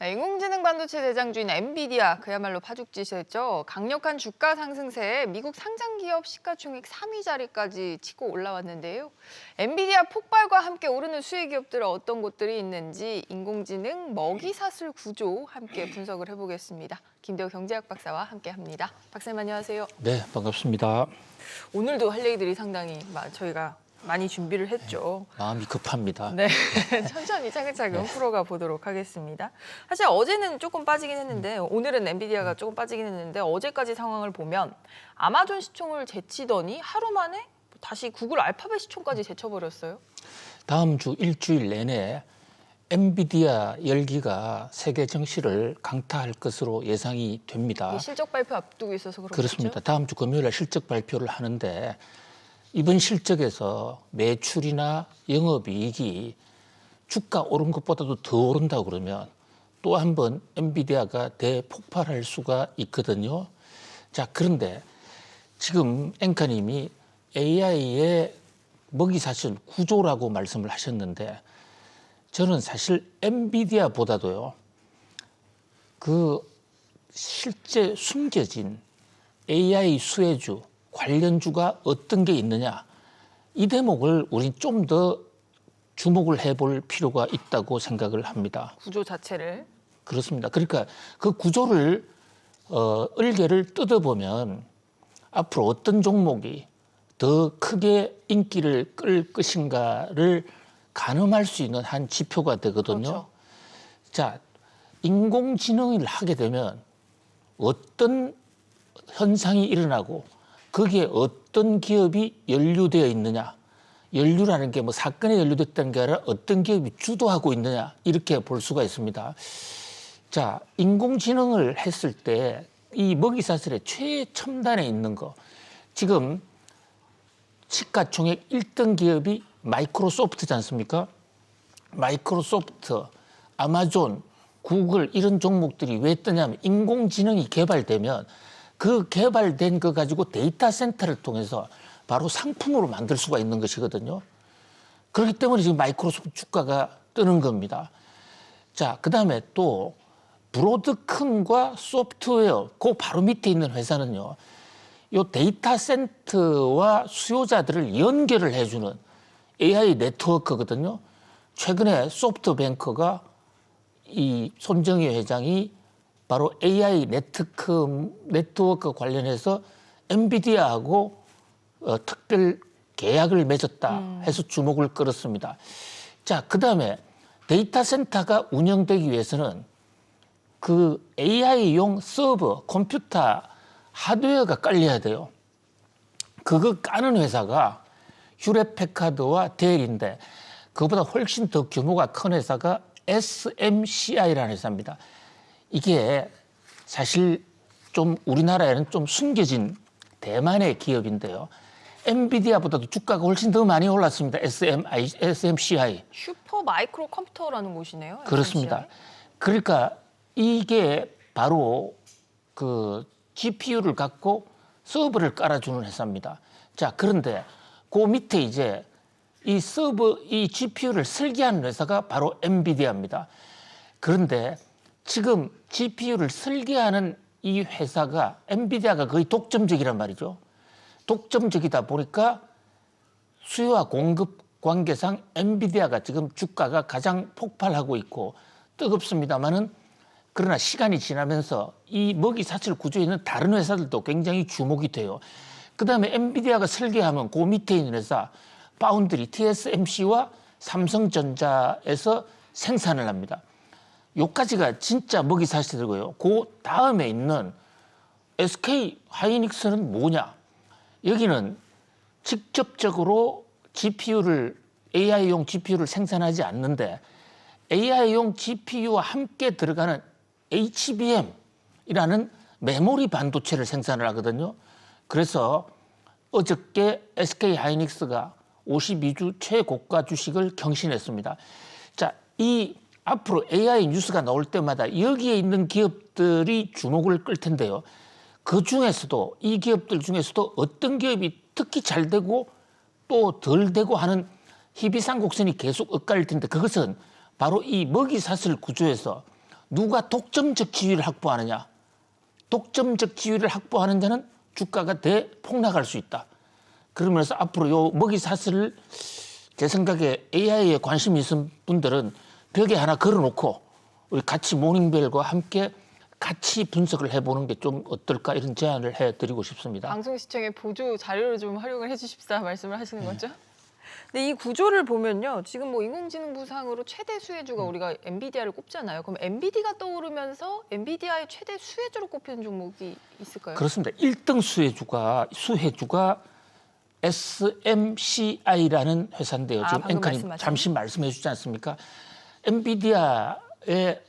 네, 인공지능 반도체 대장주인 엔비디아 그야말로 파죽지세죠. 강력한 주가 상승세에 미국 상장 기업 시가총액 3위 자리까지 치고 올라왔는데요. 엔비디아 폭발과 함께 오르는 수혜 기업들은 어떤 곳들이 있는지 인공지능 먹이 사슬 구조 함께 분석을 해보겠습니다. 김대호 경제학 박사와 함께합니다. 박사님 안녕하세요. 네, 반갑습니다. 오늘도 할 얘기들이 상당히 마- 저희가 많이 준비를 했죠. 마음이 급합니다. 네, 천천히 차근차근 풀어가 보도록 하겠습니다. 사실 어제는 조금 빠지긴 했는데 오늘은 엔비디아가 조금 빠지긴 했는데 어제까지 상황을 보면 아마존 시총을 제치더니 하루 만에 다시 구글 알파벳 시총까지 제쳐버렸어요. 다음 주 일주일 내내 엔비디아 열기가 세계 정시를 강타할 것으로 예상이 됩니다. 실적 발표 앞두고 있어서 그렇겠죠. 그렇습니다. 다음 주 금요일에 실적 발표를 하는데 이번 실적에서 매출이나 영업이익이 주가 오른 것보다도 더 오른다 그러면 또 한 번 엔비디아가 대폭발할 수가 있거든요. 자 그런데 지금 앵커님이 AI의 먹이 사실 구조라고 말씀을 하셨는데 저는 사실 엔비디아보다도요 그 실제 숨겨진 AI 수혜주 관련주가 어떤 게 있느냐 이 대목을 우리 좀 더 주목을 해볼 필요가 있다고 생각을 합니다. 구조 자체를 그렇습니다. 그러니까 그 구조를 어, 을개를 뜯어보면 앞으로 어떤 종목이 더 크게 인기를 끌 것인가를 가늠할 수 있는 한 지표가 되거든요. 그렇죠. 자, 인공지능을 하게 되면 어떤 현상이 일어나고 거기에 어떤 기업이 연루되어 있느냐. 연루라는 게 뭐 사건에 연루됐다는 게 아니라 어떤 기업이 주도하고 있느냐 이렇게 볼 수가 있습니다. 자, 인공지능을 했을 때 이 먹이사슬의 최첨단에 있는 거 지금 시가총액 1등 기업이 마이크로소프트지 않습니까? 마이크로소프트, 아마존, 구글 이런 종목들이 왜 뜨냐면 인공지능이 개발되면 그 개발된 거 가지고 데이터 센터를 통해서 바로 상품으로 만들 수가 있는 것이거든요. 그렇기 때문에 지금 마이크로소프트 주가가 뜨는 겁니다. 자, 그 다음에 또 브로드컴과 소프트웨어, 그 바로 밑에 있는 회사는요. 요 데이터 센터와 수요자들을 연결을 해주는 AI 네트워크거든요. 최근에 소프트뱅크가 이 손정희 회장이 바로 AI 네트워크, 네트워크 관련해서 엔비디아하고 어, 특별 계약을 맺었다 해서 주목을 끌었습니다. 자, 그 다음에 데이터 센터가 운영되기 위해서는 그 AI용 서버, 컴퓨터, 하드웨어가 깔려야 돼요. 그거 까는 회사가 휴레패카드와 델인데 그보다 훨씬 더 규모가 큰 회사가 SMCI라는 회사입니다. 이게 사실 좀 우리나라에는 좀 숨겨진 대만의 기업인데요. 엔비디아보다도 주가가 훨씬 더 많이 올랐습니다. SMI, SMCI. 슈퍼 마이크로 컴퓨터라는 곳이네요. 그렇습니다. SMCI. 그러니까 이게 바로 그 GPU를 갖고 서버를 깔아주는 회사입니다. 자, 그런데 그 밑에 이제 이 서버, 이 GPU를 설계하는 회사가 바로 엔비디아입니다. 그런데 지금 GPU를 설계하는 이 회사가 엔비디아가 거의 독점적이란 말이죠. 독점적이다 보니까 수요와 공급 관계상 엔비디아가 지금 주가가 가장 폭발하고 있고 뜨겁습니다만은 그러나 시간이 지나면서 이 먹이 사슬 구조에 있는 다른 회사들도 굉장히 주목이 돼요. 그 다음에 엔비디아가 설계하면 그 밑에 있는 회사 파운드리 TSMC와 삼성전자에서 생산을 합니다. 요까지가 진짜 먹이 사슬이고요. 그 다음에 있는 SK 하이닉스는 뭐냐? 여기는 직접적으로 GPU를 AI용 GPU를 생산하지 않는데 AI용 GPU와 함께 들어가는 HBM이라는 메모리 반도체를 생산을 하거든요. 그래서 어저께 SK 하이닉스가 52주 최고가 주식을 경신했습니다. 자, 이 앞으로 AI 뉴스가 나올 때마다 여기에 있는 기업들이 주목을 끌 텐데요. 그 중에서도 이 기업들 중에서도 어떤 기업이 특히 잘 되고 또 덜 되고 하는 희비상 곡선이 계속 엇갈릴 텐데 그것은 바로 이 먹이 사슬 구조에서 누가 독점적 지위를 확보하느냐. 독점적 지위를 확보하는 자는 주가가 대폭락할 수 있다. 그러면서 앞으로 요 먹이 사슬을 제 생각에 AI에 관심이 있는 분들은 벽에 하나 걸어놓고 우리 같이 모닝벨과 함께 같이 분석을 해보는 게 좀 어떨까 이런 제안을 해드리고 싶습니다. 방송 시청에 보조 자료를 좀 활용을 해주십사 말씀을 하시는 네. 거죠? 근데 이 구조를 보면요, 지금 뭐 인공지능 부상으로 최대 수혜주가 음. 우리가 엔비디아를 꼽잖아요. 그럼 엔비디가 떠오르면서 엔비디아의 최대 수혜주로 꼽히는 종목이 있을까요? 그렇습니다. 1등 수혜주가 수혜주가 SMCI라는 회사인데요. 아, 지금 방금 앵커님 말씀하신. 잠시 말씀해 주지 않습니까? 엔비디아의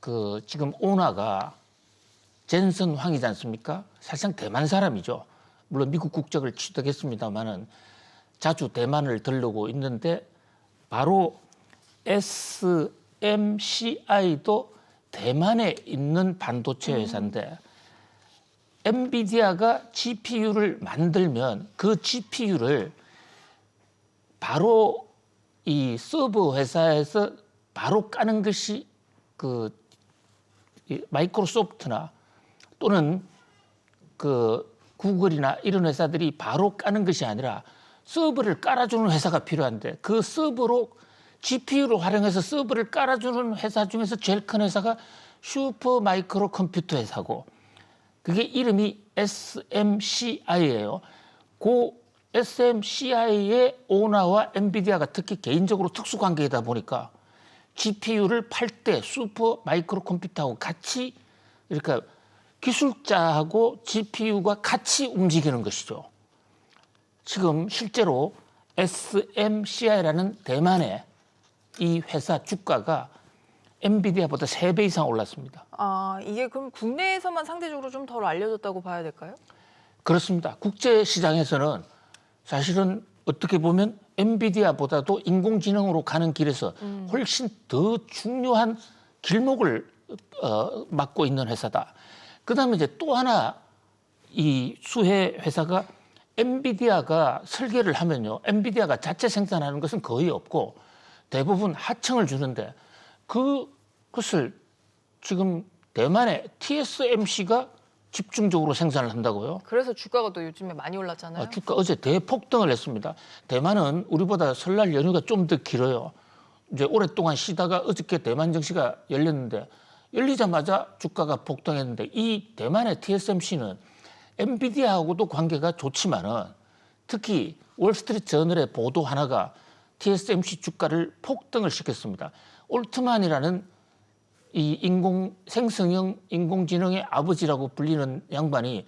그 지금 오너가 젠슨 황이지 않습니까? 사실상 대만 사람이죠. 물론 미국 국적을 취득했습니다만은 자주 대만을 들르고 있는데 바로 SMCI도 대만에 있는 반도체 회사인데 엔비디아가 GPU를 만들면 그 GPU를 바로 이 서버 회사에서 바로 까는 것이 그이 마이크로소프트나 또는 그 구글이나 이런 회사들이 바로 까는 것이 아니라 서버를 깔아주는 회사가 필요한데 그 서버로 GPU를 활용해서 서버를 깔아주는 회사 중에서 제일 큰 회사가 슈퍼 마이크로 컴퓨터 회사고 그게 이름이 SMCI예요. 그 SMCI의 오너와 엔비디아가 특히 개인적으로 특수 관계이다 보니까 GPU를 팔 때 슈퍼 마이크로 컴퓨터하고 같이 이렇게 기술자하고 GPU가 같이 움직이는 것이죠. 지금 실제로 SMCI라는 대만의 이 회사 주가가 엔비디아보다 세 배 이상 올랐습니다. 아 이게 그럼 국내에서만 상대적으로 좀 덜 알려졌다고 봐야 될까요? 그렇습니다. 국제 시장에서는 사실은 어떻게 보면 엔비디아보다도 인공지능으로 가는 길에서 훨씬 더 중요한 길목을 어, 맡고 있는 회사다. 그다음에 이제 또 하나 이 수혜 회사가 엔비디아가 설계를 하면요, 엔비디아가 자체 생산하는 것은 거의 없고 대부분 하청을 주는데 그 그것을 지금 대만의 TSMC가 집중적으로 생산을 한다고요. 그래서 주가가 또 요즘에 많이 올랐잖아요. 아, 주가 어제 대폭등을 했습니다. 대만은 우리보다 설날 연휴가 좀 더 길어요. 이제 오랫동안 쉬다가 어저께 대만 증시가 열렸는데 열리자마자 주가가 폭등했는데 이 대만의 TSMC는 엔비디아하고도 관계가 좋지만은 특히 월스트리트 저널의 보도 하나가 TSMC 주가를 폭등을 시켰습니다. 올트만이라는 이 인공 생성형 인공지능의 아버지라고 불리는 양반이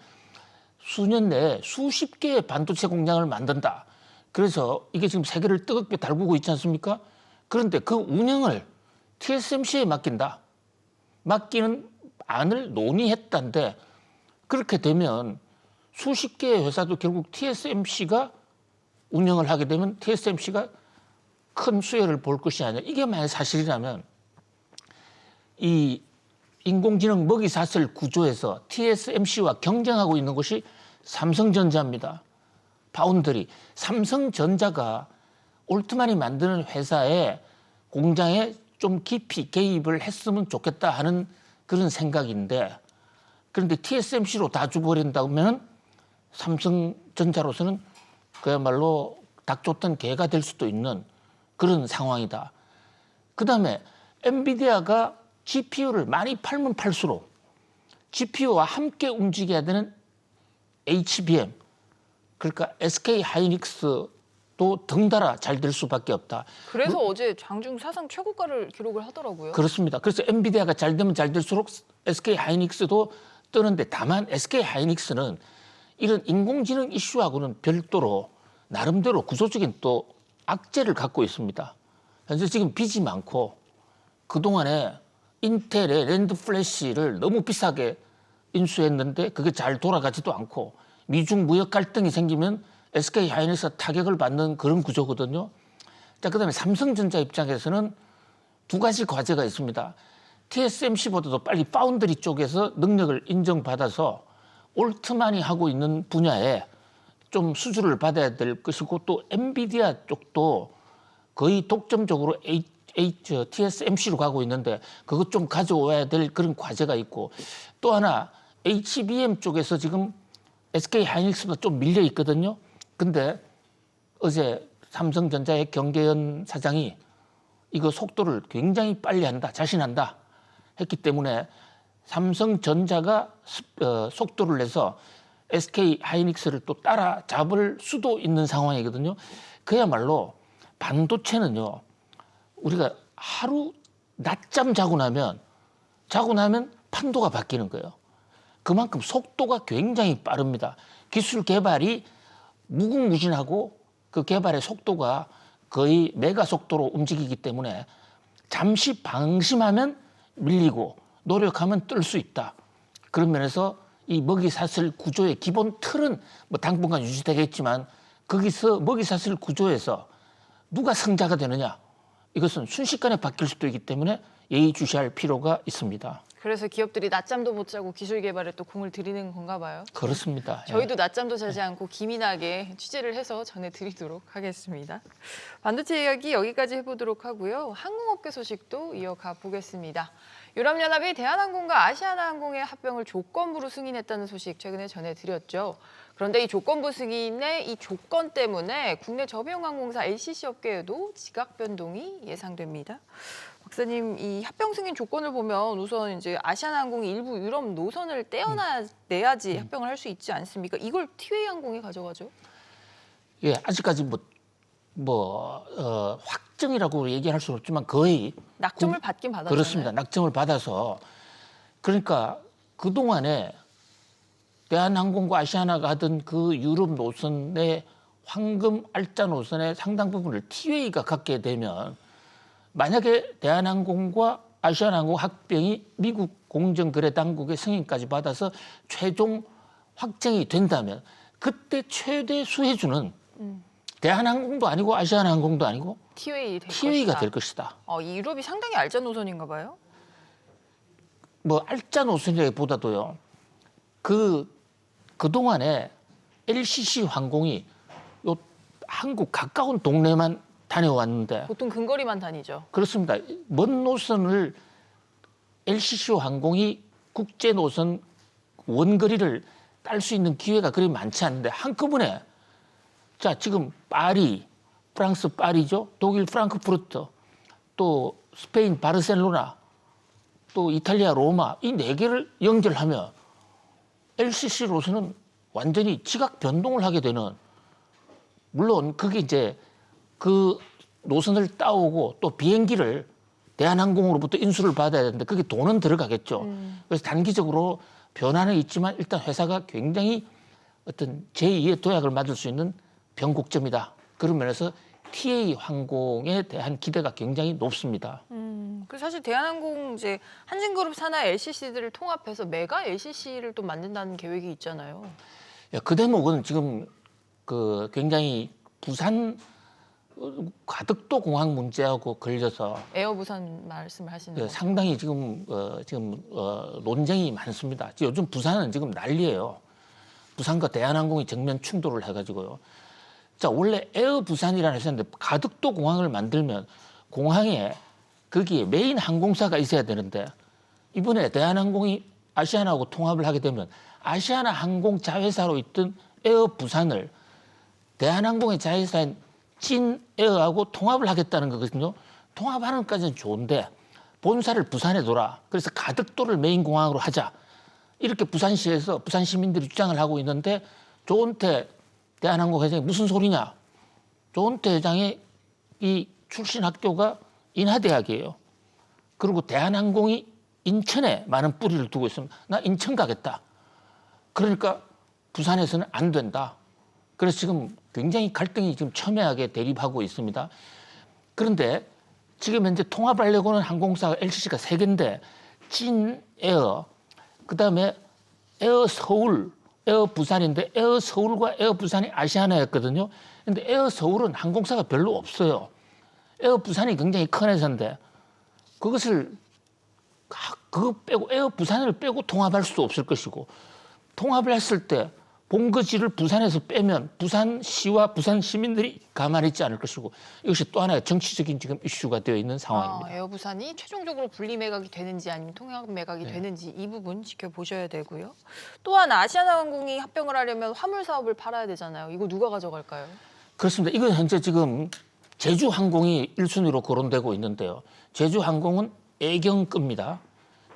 수년 내에 수십 개의 반도체 공장을 만든다. 그래서 이게 지금 세계를 뜨겁게 달구고 있지 않습니까? 그런데 그 운영을 TSMC에 맡긴다. 맡기는 안을 논의했다는데 그렇게 되면 수십 개의 회사도 결국 TSMC가 운영을 하게 되면 TSMC가 큰 수혜를 볼 것이 아니라 이게 만약 사실이라면 이 인공지능 먹이 사슬 구조에서 TSMC와 경쟁하고 있는 것이 삼성전자입니다. 파운드리. 삼성전자가 올트만이 만드는 회사의 공장에 좀 깊이 개입을 했으면 좋겠다 하는 그런 생각인데 그런데 TSMC로 다 줘버린다면 삼성전자로서는 그야말로 닥쳤던 개가 될 수도 있는 그런 상황이다. 그 다음에 엔비디아가 GPU를 많이 팔면 팔수록 GPU와 함께 움직여야 되는 HBM, 그러니까 SK 하이닉스도 덩달아 잘 될 수밖에 없다. 그래서 어제 장중 사상 최고가를 기록을 하더라고요. 그렇습니다. 그래서 엔비디아가 잘 되면 잘 될수록 SK 하이닉스도 뜨는데 다만 SK 하이닉스는 이런 인공지능 이슈하고는 별도로 나름대로 구조적인 또 악재를 갖고 있습니다. 현재 지금 빚이 많고 그동안에 인텔의 랜드 플래시를 너무 비싸게 인수했는데 그게 잘 돌아가지도 않고 미중 무역 갈등이 생기면 SK 하이닉스가 타격을 받는 그런 구조거든요. 자, 그다음에 삼성전자 입장에서는 두 가지 과제가 있습니다. TSMC보다도 빨리 파운드리 쪽에서 능력을 인정받아서 올트만이 하고 있는 분야에 좀 수주를 받아야 될 것이고 또 엔비디아 쪽도 거의 독점적으로 H, TSMC로 가고 있는데 그것 좀 가져와야 될 그런 과제가 있고 또 하나 HBM 쪽에서 지금 SK 하이닉스보다 좀 밀려 있거든요. 근데 어제 삼성전자의 경계현 사장이 이거 속도를 굉장히 빨리 한다, 자신한다 했기 때문에 삼성전자가 스- 어, 속도를 내서 SK 하이닉스를 또 따라 잡을 수도 있는 상황이거든요. 그야말로 반도체는요. 우리가 하루 낮잠 자고 나면 자고 나면 판도가 바뀌는 거예요. 그만큼 속도가 굉장히 빠릅니다. 기술 개발이 무궁무진하고 그 개발의 속도가 거의 메가 속도로 움직이기 때문에 잠시 방심하면 밀리고 노력하면 뜰 수 있다. 그런 면에서 이 먹이사슬 구조의 기본 틀은 뭐 당분간 유지되겠지만 거기서 먹이사슬 구조에서 누가 승자가 되느냐 이것은 순식간에 바뀔 수도 있기 때문에 예의주시할 필요가 있습니다. 그래서 기업들이 낮잠도 못 자고 기술 개발에 또 공을 들이는 건가 봐요. 그렇습니다. 예. 저희도 낮잠도 자지 않고 기민하게 취재를 해서 전해드리도록 하겠습니다. 반도체 이야기 여기까지 해보도록 하고요. 항공업계 소식도 이어가 보겠습니다. 유럽연합이 대한항공과 아시아나항공의 합병을 조건부로 승인했다는 소식 최근에 전해드렸죠. 그런데 이 조건부 승인의 이 조건 때문에 국내 저비용항공사 LCC 업계에도 지각 변동이 예상됩니다. 박사님, 이 합병 승인 조건을 보면 우선 이제 아시아나항공이 일부 유럽 노선을 떼어내야지 합병을 할 수 있지 않습니까? 이걸 티웨이 항공이 가져가죠. 예, 아직까지 뭐, 뭐, 어, 확정이라고 얘기할 수는 없지만 거의 낙점을 받긴 받았잖아요. 그렇습니다. 낙점을 받아서 그러니까 그 동안에 대한항공과 아시아나가 하던 그 유럽 노선의 황금 알짜 노선의 상당 부분을 티웨이가 갖게 되면 만약에 대한항공과 아시아나항공 합병이 미국 공정거래 당국의 승인까지 받아서 최종 확정이 된다면 그때 최대 수혜주는 대한항공도 아니고 아시아나항공도 아니고 티웨이 될 티웨이가 것이다. 될 것이다. 어, 이 유럽이 상당히 알짜 노선인가 봐요. 뭐 알짜 노선이라기보다도요. 그 그동안에 LCC 항공이 요 한국 가까운 동네만 다녀왔는데 보통 근거리만 다니죠. 그렇습니다. 먼 노선을 LCC 항공이 국제 노선 원거리를 딸 수 있는 기회가 그리 많지 않은데 한꺼번에 자 지금 파리 프랑스 파리죠 독일 프랑크푸르트 또 스페인 바르셀로나 또 이탈리아 로마 이 네 개를 연결하면 LCC로서는 완전히 지각 변동을 하게 되는 물론 그게 이제 그 노선을 따오고 또 비행기를 대한항공으로부터 인수를 받아야 되는데 그게 돈은 들어가겠죠. 그래서 단기적으로 변화는 있지만 일단 회사가 굉장히 어떤 제2의 도약을 맞을 수 있는 변곡점이다. 그런 면에서 TA 항공에 대한 기대가 굉장히 높습니다. 음, 그래서 사실 대한항공 이제 한진그룹 산하 LCC들을 통합해서 메가 LCC를 또 만든다는 계획이 있잖아요. 예, 그 대목은 지금 그 굉장히 부산 어, 가덕도 공항 문제하고 걸려서 에어 부산 말씀을 하시는 예, 거. 상당히 지금 어, 지금 어, 논쟁이 많습니다. 요즘 부산은 지금 난리예요. 부산과 대한항공이 정면 충돌을 해가지고요. 자 원래 에어 부산이라는 회사인데 가덕도 공항을 만들면 공항에 거기에 메인 항공사가 있어야 되는데 이번에 대한항공이 아시아나하고 통합을 하게 되면 아시아나 항공 자회사로 있던 에어 부산을 대한항공의 자회사인 찐에어하고 통합을 하겠다는 거거든요. 통합하는 것까지는 좋은데 본사를 부산에 둬라. 그래서 가덕도를 메인 공항으로 하자. 이렇게 부산시에서 부산 시민들이 주장을 하고 있는데 조은태 대한항공 회장이 무슨 소리냐? 조은태 회장의 이 출신 학교가 인하대학이에요. 그리고 대한항공이 인천에 많은 뿌리를 두고 있습니다. 나 인천 가겠다. 그러니까 부산에서는 안 된다. 그래서 지금 굉장히 갈등이 지금 첨예하게 대립하고 있습니다. 그런데 지금 현재 통합하려고는 항공사가 LCC가 세 개인데 찐에어, 그다음에 에어 서울, 에어 부산인데 에어 서울과 에어 부산이 아시아나였거든요. 근데 에어 서울은 항공사가 별로 없어요. 에어 부산이 굉장히 큰 회사인데 그것을 아, 그거 빼고 에어 부산을 빼고 통합할 수도 없을 것이고 통합을 했을 때 본거지를 부산에서 빼면 부산시와 부산 시민들이 가만히 있지 않을 것이고 이것이 또 하나의 정치적인 지금 이슈가 되어 있는 상황입니다. 아, 에어부산이 최종적으로 분리 매각이 되는지 아니면 통합 매각이 네. 되는지 이 부분 지켜보셔야 되고요. 또한 아시아나항공이 합병을 하려면 화물 사업을 팔아야 되잖아요. 이거 누가 가져갈까요? 그렇습니다. 이건 현재 지금 제주항공이 1순위로 거론되고 있는데요. 제주항공은 애경급입니다.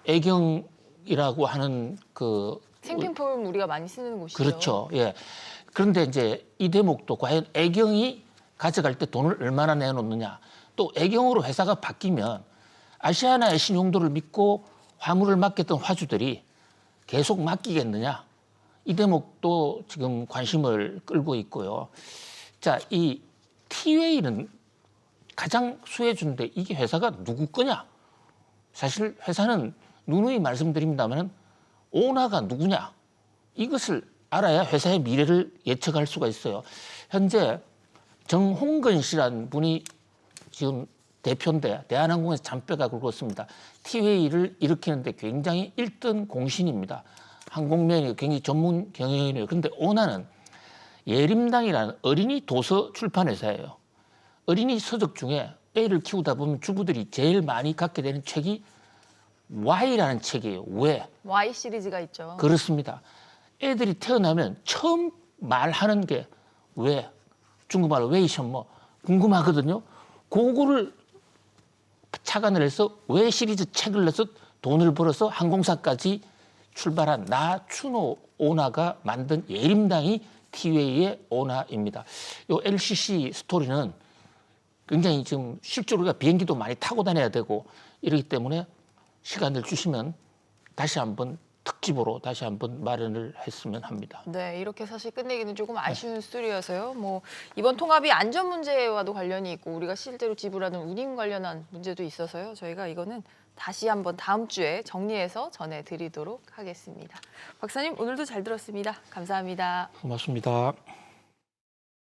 애경이라고 하는 그 생필품 우리가 많이 쓰는 곳이죠. 그렇죠. 예. 그런데 이제 이 대목도 과연 애경이 가져갈 때 돈을 얼마나 내놓느냐. 또 애경으로 회사가 바뀌면 아시아나의 신용도를 믿고 화물을 맡겼던 화주들이 계속 맡기겠느냐. 이 대목도 지금 관심을 끌고 있고요. 자, 이 티웨이는 가장 수혜주인데 이게 회사가 누구 거냐? 사실 회사는 누누이 말씀드립니다만 오나가 누구냐? 이것을 알아야 회사의 미래를 예측할 수가 있어요. 현재 정홍근 씨라는 분이 지금 대표인데 대한항공에서 잔뼈가 굵었습니다. 티웨이를 일으키는데 굉장히 일등 공신입니다. 항공면이 굉장히 전문 경영인이에요. 그런데 오나는 예림당이라는 어린이 도서 출판 회사예요. 어린이 서적 중에 애를 키우다 보면 주부들이 제일 많이 갖게 되는 책이 Y라는 책이에요. 왜? Y 시리즈가 있죠. 그렇습니다. 애들이 태어나면 처음 말하는 게 왜? 중국말로 왜이션 뭐 궁금하거든요. 그거를 착안을 해서 왜 시리즈 책을 내서 돈을 벌어서 항공사까지 출발한 나 추노 오나가 만든 예림당이 티웨이의 오나입니다. 요 LCC 스토리는 굉장히 지금 실제로 우리가 비행기도 많이 타고 다녀야 되고 이러기 때문에 시간을 주시면 다시 한번 특집으로 다시 한번 마련을 했으면 합니다. 네, 이렇게 사실 끝내기는 조금 아쉬운 스토리여서요. 뭐 이번 통합이 안전 문제와도 관련이 있고 우리가 실제로 지불하는 운임 관련한 문제도 있어서요. 저희가 이거는 다시 한번 다음 주에 정리해서 전해드리도록 하겠습니다. 박사님 오늘도 잘 들었습니다. 감사합니다. 고맙습니다.